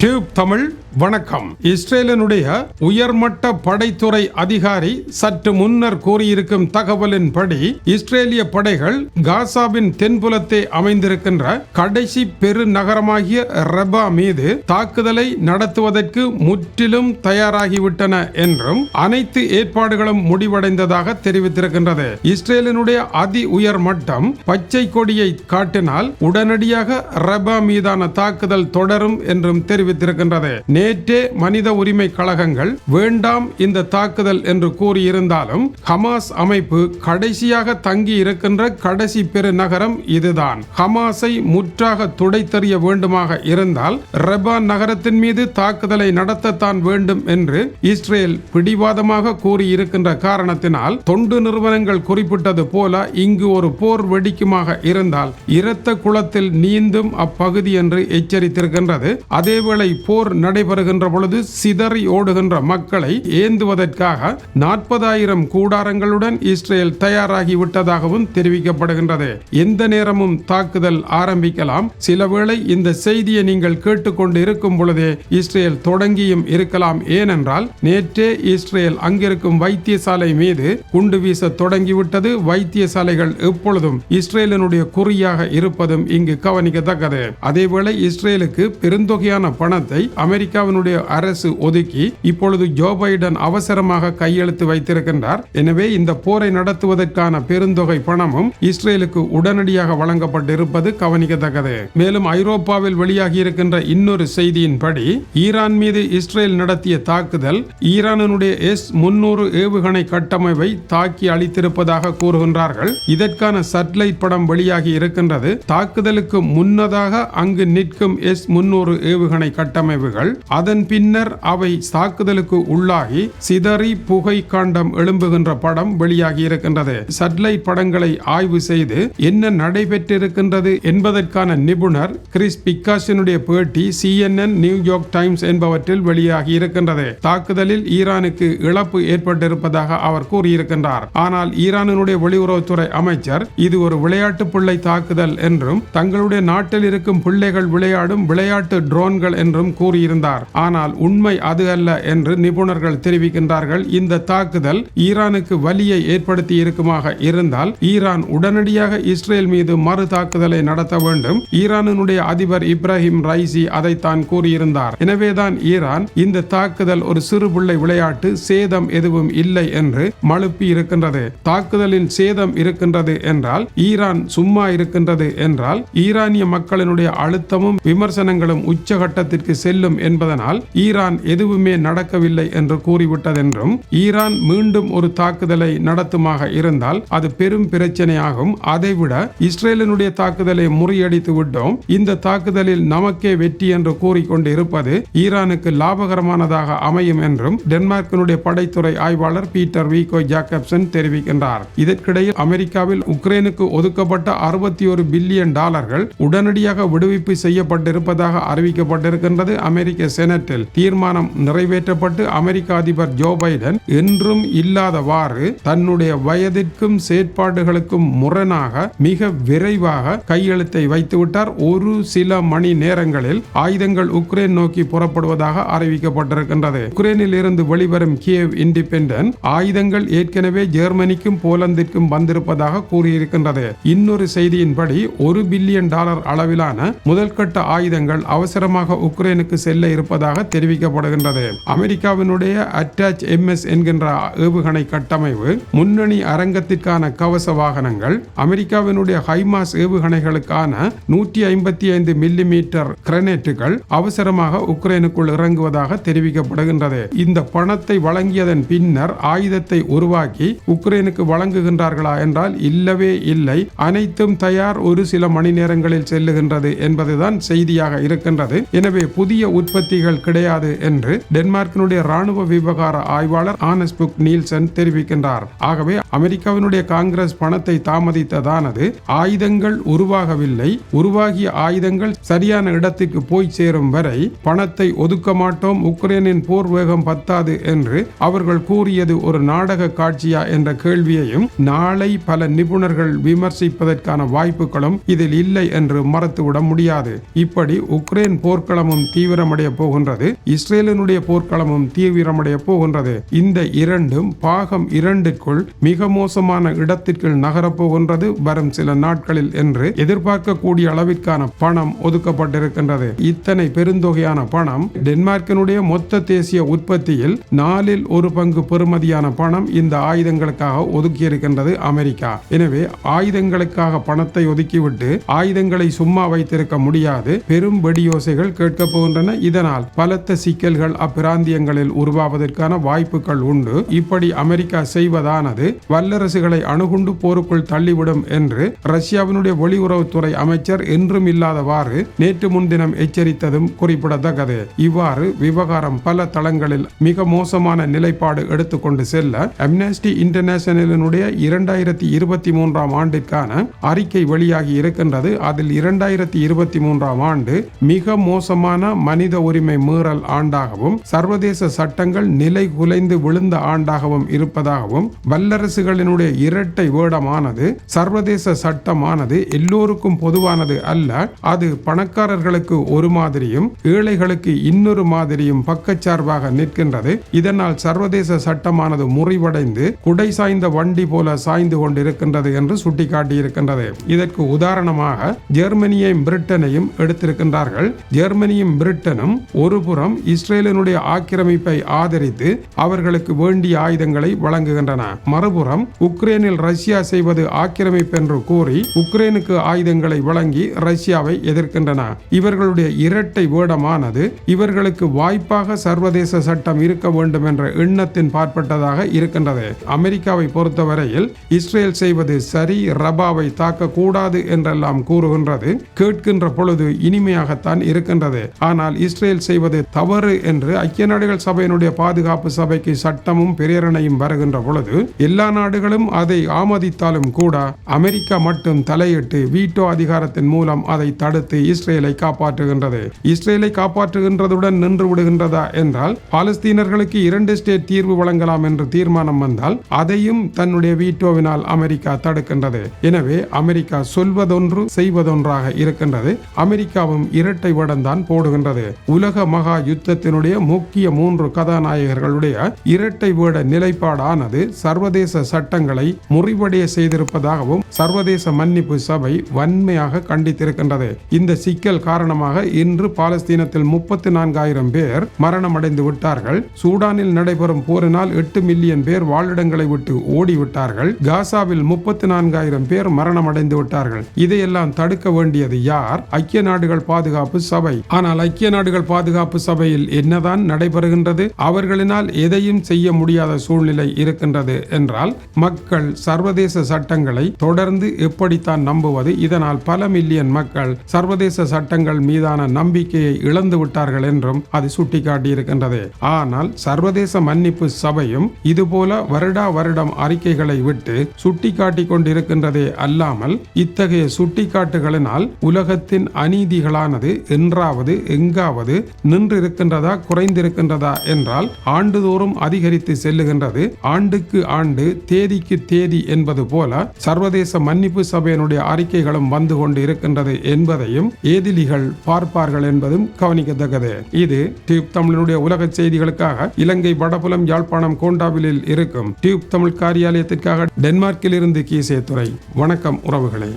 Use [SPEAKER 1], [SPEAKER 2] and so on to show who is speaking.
[SPEAKER 1] Tube Tamil வணக்கம். இஸ்ரேலினுடைய உயர்மட்ட படைத்துறை அதிகாரி சற்று முன்னர் கூறியிருக்கும் தகவலின்படி இஸ்ரேலிய படைகள் காசாவின் தென்புலத்தை அமைந்திருக்கின்ற கடைசி பெருநகரமாகிய ரபா மீது தாக்குதலை நடத்துவதற்கு முற்றிலும் தயாராகிவிட்டன என்றும் அனைத்து ஏற்பாடுகளும் முடிவடைந்ததாக தெரிவித்திருக்கின்றது. இஸ்ரேலினுடைய அதி உயர் மட்டம் பச்சை கொடியை காட்டினால் உடனடியாக ரபா மீதான தாக்குதல் தொடரும் என்றும் தெரிவித்திருக்கின்றது. நேற்றே மனித உரிமை கழகங்கள் வேண்டாம் இந்த தாக்குதல் என்று கூறியிருந்தாலும் ஹமாஸ் அமைப்பு கடைசியாக தங்கி இருக்கின்ற கடைசி பெருநகரம் இதுதான். ஹமாஸை முற்றாக துடைத்தறிய வேண்டுமாக இருந்தால் ரெபான் நகரத்தின் மீது தாக்குதலை நடத்தத்தான் வேண்டும் என்று இஸ்ரேல் பிடிவாதமாக கூறியிருக்கின்ற காரணத்தினால் தொண்டு நிறுவனங்கள் குறிப்பிட்டது போல இங்கு ஒரு போர் வெடிக்குமாக இருந்தால் இரத்த குளத்தில் நீந்தும் அப்பகுதி என்று எச்சரித்திருக்கின்றது. அதேவேளை போர் வருகின்ற பொழுது சிதறி ஓடுகின்ற மக்களை ஏந்துவதற்காக நாற்பதாயிரம் கூடாரங்களுடன் இஸ்ரேல் தயாராகி விட்டதாகவும் தெரிவிக்கப்படுகின்றது. எந்த நேரமும் தாக்குதல் ஆரம்பிக்கலாம். சிலவேளை இந்த செய்தியை நீங்கள் கேட்டுக்கொண்டு இருக்கும் பொழுதே இஸ்ரேல் தொடங்கியும் இருக்கலாம். ஏனென்றால் நேற்றே இஸ்ரேல் அங்கிருக்கும் வைத்தியசாலை மீது குண்டு வீச தொடங்கிவிட்டது. வைத்தியசாலைகள் எப்பொழுதும் இஸ்ரேலினுடைய குறியாக இருப்பதும் இங்கு கவனிக்கத்தக்கது. அதேவேளை இஸ்ரேலுக்கு பெருந்தொகையான பணத்தை அமெரிக்க அமெரிக்காவினுடைய அரசு ஒதுக்கி இப்பொழுது ஜோ பைடன் அவசரமாக கையெழுத்து வைத்திருக்கின்றார். எனவே இந்த போரை நடத்துவதற்கான பெருந்தொகை பணமும் இஸ்ரேலுக்கு உடனடியாக வழங்கப்பட்டிருப்பது கவனிக்கத்தக்கது. மேலும் ஐரோப்பாவில் வெளியாகி இருக்கின்ற இன்னொரு செய்தியின்படி ஈரான் மீது இஸ்ரேல் நடத்திய தாக்குதல் ஈரானினுடைய எஸ் முன்னூறு ஏவுகணை கட்டமைப்பை தாக்கி அளித்திருப்பதாக கூறுகின்றார்கள். இதற்கான சட்டலைட் படம் வெளியாகி இருக்கின்றது. தாக்குதலுக்கு முன்னதாக அங்கு நிற்கும் எஸ் முன்னூறு ஏவுகணை கட்டமைப்புகள் அதன் பின்னர் அவை தாக்குதலுக்கு உள்ளாகி சிதறி புகை காண்டம் எழும்புகின்ற படம் வெளியாகி இருக்கின்றது. சட்டலைட் படங்களை ஆய்வு செய்து என்ன நடைபெற்றிருக்கின்றது என்பதற்கான நிபுணர் கிறிஸ் பிக்காசினுடைய பேட்டி சிஎன்என் நியூயார்க் டைம்ஸ் என்பவற்றில் வெளியாகி இருக்கின்றது. தாக்குதலில் ஈரானுக்கு இழப்பு ஏற்பட்டிருப்பதாக அவர் கூறியிருக்கின்றார். ஆனால் ஈரானினுடைய வெளியுறவுத்துறை அமைச்சர் இது ஒரு விளையாட்டு பிள்ளை தாக்குதல் என்றும் தங்களுடைய நாட்டில் இருக்கும் பிள்ளைகள் விளையாடும் விளையாட்டு ட்ரோன்கள் என்றும் கூறியிருந்தார். ஆனால் உண்மை அது அல்ல என்று நிபுணர்கள் தெரிவிக்கின்றார்கள். இந்த தாக்குதல் ஈரானுக்கு வலியை ஏற்படுத்தி இருக்குமாக இருந்தால் ஈரான் உடனடியாக இஸ்ரேல் மீது மறு தாக்குதலை நடத்த வேண்டும். ஈரானினுடைய அதிபர் இப்ராஹிம் ரைசி அதைத்தான் கூறியிருந்தார். எனவேதான் ஈரான் இந்த தாக்குதல் ஒரு சிறு பிள்ளை விளையாட்டு சேதம் எதுவும் இல்லை என்று மழுப்பி இருக்கின்றது தாக்குதலில் சேதம் இருக்கின்றது என்றால் ஈரான் சும்மா இருக்கின்றது என்றால் ஈரானிய மக்களினுடைய அழுத்தமும் விமர்சனங்களும் உச்சகட்டத்திற்கு செல்லும் என்பது என்பதனால் ஈரான் எதுவுமே நடக்கவில்லை என்று கூறிவிட்டதென்றும் ஈரான் மீண்டும் ஒரு தாக்குதலை நடத்துமாக இருந்தால் அது பெரும் பிரச்சனையாகும். அதைவிட இஸ்ரேலினுடைய தாக்குதலை முறியடித்து விட்டோம். இந்த தாக்குதலில் நமக்கே வெற்றி என்று கூறிக்கொண்டு இருப்பது ஈரானுக்கு லாபகரமானதாக அமையும் என்றும் டென்மார்க்கினுடைய படைத்துறை ஆய்வாளர் பீட்டர் வீகோ ஜாக்கப்சன் தெரிவிக்கின்றார். இதற்கிடையில் அமெரிக்காவில் உக்ரைனுக்கு ஒதுக்கப்பட்ட அறுபத்தி ஒரு பில்லியன் டாலர்கள் உடனடியாக விடுவிப்பு செய்யப்பட்டிருப்பதாக அறிவிக்கப்பட்டிருக்கின்றது அமெரிக்க செனட்டில் தீர்மானம் நிறைவேற்றப்பட்டு அமெரிக்க அதிபர் ஜோ பைடன் என்றும் இல்லாதவாறு தன்னுடைய வயதிற்கும் செயற்பாடுகளுக்கும் முரணாக மிக விரைவாக கையெழுத்தை வைத்துவிட்டார். ஒரு சில மணி நேரங்களில் ஆயுதங்கள் உக்ரைன் நோக்கி புறப்படுவதாக அறிவிக்கப்பட்டிருக்கின்றது. உக்ரைனில் இருந்து வெளிவரும் கியவ் இண்டிபெண்டன்ட் ஆயுதங்கள் ஏற்கனவே ஜெர்மனிக்கும் போலந்திற்கும் வந்திருப்பதாக கூறியிருக்கின்றது. இன்னொரு செய்தியின்படி ஒரு பில்லியன் டாலர் அளவிலான முதல்கட்ட ஆயுதங்கள் அவசரமாக உக்ரைனுக்கு செல்ல இருப்பதாக தெரிவிக்கப்படுகின்றது. அமெரிக்காவினுடைய அட்டாச் எம்எஸ் என்கின்ற ஏவுகணை கட்டமைப்பு முன்னணி அரங்கத்திற்கான கவச வாகனங்கள் அமெரிக்காவினுடைய ஹைமாஸ் ஏவுகணைகளுக்கான நூற்றி ஐம்பத்தி ஐந்து மில்லி மீட்டர் கிரனேட்டுகள் அவசரமாக உக்ரைனுக்குள் இறங்குவதாக தெரிவிக்கப்படுகின்றது. இந்த பணத்தை வழங்கியதன் பின்னர் ஆயுதத்தை உருவாக்கி உக்ரைனுக்கு வழங்குகின்றார்களா என்றால் இல்லவே இல்லை. அனைத்தும் தயார் ஒரு சில மணி நேரங்களில் செல்லுகின்றது என்பதுதான் செய்தியாக இருக்கின்றது. எனவே புதிய உற்பத்தி போட்டிகள் கிடையாது என்று டென்மார்க்கினுடைய ராணுவ விவகார ஆய்வாளர் ஆனஸ்புக் நீல்சன் தெரிவிக்கின்றார். ஆகவே அமெரிக்காவினுடைய காங்கிரஸ் பணத்தை தாமதித்ததானது ஆயுதங்கள் உருவாகவில்லை. உருவாகிய ஆயுதங்கள் சரியான இடத்துக்கு போய் சேரும் வரை பணத்தை ஒதுக்க மாட்டோம். உக்ரைனின் போர் வேகம் பத்தாது என்று அவர்கள் கூறியது ஒரு நாடக காட்சியா என்ற கேள்வியையும் நாளை பல நிபுணர்கள் விமர்சிப்பதற்கான வாய்ப்புகளும் இதில் இல்லை என்று மறுத்துவிட முடியாது. இப்படி உக்ரைன் போர்க்களமும் தீவிரமடைய போ போகின்றது. இஸ்ரேலினுடைய போர்க்களமும் தீவிரமடைய போகின்றது. இந்த இரண்டும் பாகம் இரண்டுக்குள் மிக மோசமான இடத்திற்குள் நகரப்போகின்றது வரும் சில நாட்களில் என்று எதிர்பார்க்கக்கூடிய அளவிற்கான பணம் ஒதுக்கப்பட்டிருக்கின்றது. இத்தனை பெருந்தொகையான பணம் டென்மார்க்கினுடைய மொத்த தேசிய உற்பத்தியில் நாலில் ஒரு பங்கு பெறுமதியான பணம் இந்த ஆயுதங்களுக்காக ஒதுக்கியிருக்கின்றது அமெரிக்கா. எனவே ஆயுதங்களுக்காக பணத்தை ஒதுக்கிவிட்டு ஆயுதங்களை சும்மா வைத்திருக்க முடியாது. பெரும் வெடியோசைகள் கேட்க போகின்றன. இதனால் பலத்த சிக்கல்கள் அப்பிராந்தியங்களில் உருவாவதற்கான வாய்ப்புகள் உண்டு. இப்படி அமெரிக்கா செய்வதானது வல்லரசுகளை அணுகுண்டு போருக்குள் தள்ளிவிடும் என்று ரஷ்யாவினுடைய வெளியுறவுத்துறை அமைச்சர் என்றும் இல்லாதவாறு நேற்று முன்தினம் எச்சரித்ததும் குறிப்பிடத்தக்கது. இவ்வாறு விவகாரம் பல தளங்களில் மிக மோசமான நிலைப்பாடு எடுத்துக்கொண்டு செல்ல அம்னஸ்டி இன்டர்நேஷனலினுடைய இரண்டாயிரத்தி இருபத்தி மூன்றாம் ஆண்டிற்கான அறிக்கை வெளியாகி இருக்கின்றது. அதில் இரண்டாயிரத்தி இருபத்தி மூன்றாம் ஆண்டு மிக மோசமான மனித உரிமை மீறல் ஆண்டாகவும் சர்வதேச சட்டங்கள் நிலை குலைந்து விழுந்த ஆண்டாகவும் இருப்பதாகவும் வல்லரசுகளினுடைய இரட்டை வேடமானது சர்வதேச சட்டமானது எல்லோருக்கும் பொதுவானது அல்ல. அது பணக்காரர்களுக்கு ஒரு மாதிரியும் ஏழைகளுக்கு இன்னொரு மாதிரியும் பக்கச்சார்பாக நிற்கின்றது. இதனால் சர்வதேச சட்டமானது முறிவடைந்து குடை சாய்ந்த வண்டி போல சாய்ந்து கொண்டிருக்கின்றது என்று சுட்டிக்காட்டியிருக்கின்றது. இதற்கு உதாரணமாக ஜெர்மனியையும் பிரிட்டனையும் எடுத்திருக்கின்றார்கள். ஜெர்மனியும் பிரிட்டனும் ஒருபுறம் இஸ்ரேலினுடைய ஆக்கிரமிப்பை ஆதரித்து அவர்களுக்கு வேண்டிய ஆயுதங்களை வழங்குகின்றன. மறுபுறம் உக்ரைனில் ரஷ்யா செய்வது ஆக்கிரமிப்பு என்று கூறி உக்ரைனுக்கு ஆயுதங்களை வழங்கி ரஷ்யாவை எதிர்க்கின்றன. இவர்களுடைய இரட்டை வேடமானது இவர்களுக்கு வாய்ப்பாக சர்வதேச சட்டம் இருக்க வேண்டும் என்ற எண்ணத்தின் பாற்பட்டதாக இருக்கின்றது. அமெரிக்காவை பொறுத்தவரையில் இஸ்ரேல் செய்வது சரி ரபாவை தாக்க கூடாது என்றெல்லாம் கூறுகின்றது. கேட்கின்ற பொழுது இனிமையாகத்தான் இருக்கின்றது. ஆனால் இஸ்ரேல் செய்வது தவறு என்று ஐக்கிய நாடுகள் சபையினுடைய பாதுகாப்பு சபைக்கு சட்டமும் பிரேரணையும் வருகின்ற பொழுது எல்லா நாடுகளும் அதை ஆமதித்தாலும் கூட அமெரிக்கா மட்டும் தலையிட்டு வீட்டோ அதிகாரத்தின் மூலம் அதை தடுத்து இஸ்ரேலை காப்பாற்றுகின்றது. இஸ்ரேலை காப்பாற்றுகின்றதுடன் நின்று விடுகின்றதா என்றால் பாலஸ்தீனர்களுக்கு இரண்டு ஸ்டேட் தீர்வு வழங்கலாம் என்று தீர்மானம் வந்தால் அதையும் தன்னுடைய வீட்டோவினால் அமெரிக்கா தடுக்கின்றது. எனவே அமெரிக்கா சொல்வதொன்று செய்வதொன்றாக இருக்கின்றது. அமெரிக்காவும் இரட்டை வேடம்தான் போடுகின்றது. உலக உலக மகா யுத்தத்தினுடைய முக்கிய மூன்று கதாநாயகர்களுடைய இரட்டை வேட நிலைப்பாடானது சர்வதேச சட்டங்களை முறிவடைய செய்திருப்பதாகவும் சர்வதேச மன்னிப்பு சபை வன்மையாக கண்டித்திருக்கின்றது. இந்த சிக்கல் காரணமாக இன்று பாலஸ்தீனத்தில் முப்பத்தி நான்காயிரம் பேர் மரணமடைந்து விட்டார்கள். சூடானில் நடைபெறும் போரினால் எட்டு மில்லியன் பேர் வாழிடங்களை விட்டு ஓடிவிட்டார்கள். காசாவில் முப்பத்தி நான்காயிரம் பேர் மரணமடைந்து விட்டார்கள். இதையெல்லாம் தடுக்க வேண்டியது யார்? ஐக்கிய நாடுகள் பாதுகாப்பு சபை. ஆனால் ஐக்கிய நாடுகள் பாதுகாப்பு சபையில் என்னதான் நடைபெறுகின்றது அவர்களினால் எதையும் செய்ய முடியாத சூழ்நிலை இருக்கின்றது என்றால் மக்கள் சர்வதேச சட்டங்களை தொடர்ந்து எப்படித்தான் நம்புவது இதனால் பல மில்லியன் மக்கள் சர்வதேச சட்டங்கள் மீதான நம்பிக்கையை இழந்து விட்டார்கள் என்றும் அது சுட்டிக்காட்டியிருக்கின்றது. ஆனால் சர்வதேச மன்னிப்பு சபையும் இதுபோல வருடா வருடம் அறிக்கைகளை விட்டு சுட்டிக்காட்டி கொண்டிருக்கின்றதே அல்லாமல் இத்தகைய சுட்டிக்காட்டுகளினால் உலகத்தின் அநீதிகளானது என்றாவது எங்காவது நின்றிருக்கின்றதா குறைந்திருக்கின்றதா என்றால் ஆண்டுதோறும் அதிகரித்து செல்லுகின்றது. ஆண்டுக்கு ஆண்டு தேதிக்கு தேதி என்பது போல சர்வதேச மன்னிப்பு சபையினுடைய அறிக்கைகளும் வந்து கொண்டு இருக்கின்றது என்பதையும் ஏதிலிகள் பார்ப்பார்கள் என்பதும் கவனிக்கத்தக்கது. இது டியூப் தமிழனுடைய உலக செய்திகளுக்காக இலங்கை வடபுலம் யாழ்ப்பாணம் கோண்டாவிலில் இருக்கும் டியூப் தமிழ் காரியாலயத்திற்காக டென்மார்க்கில் இருந்து கீசே துறை வணக்கம் உறவுகளே.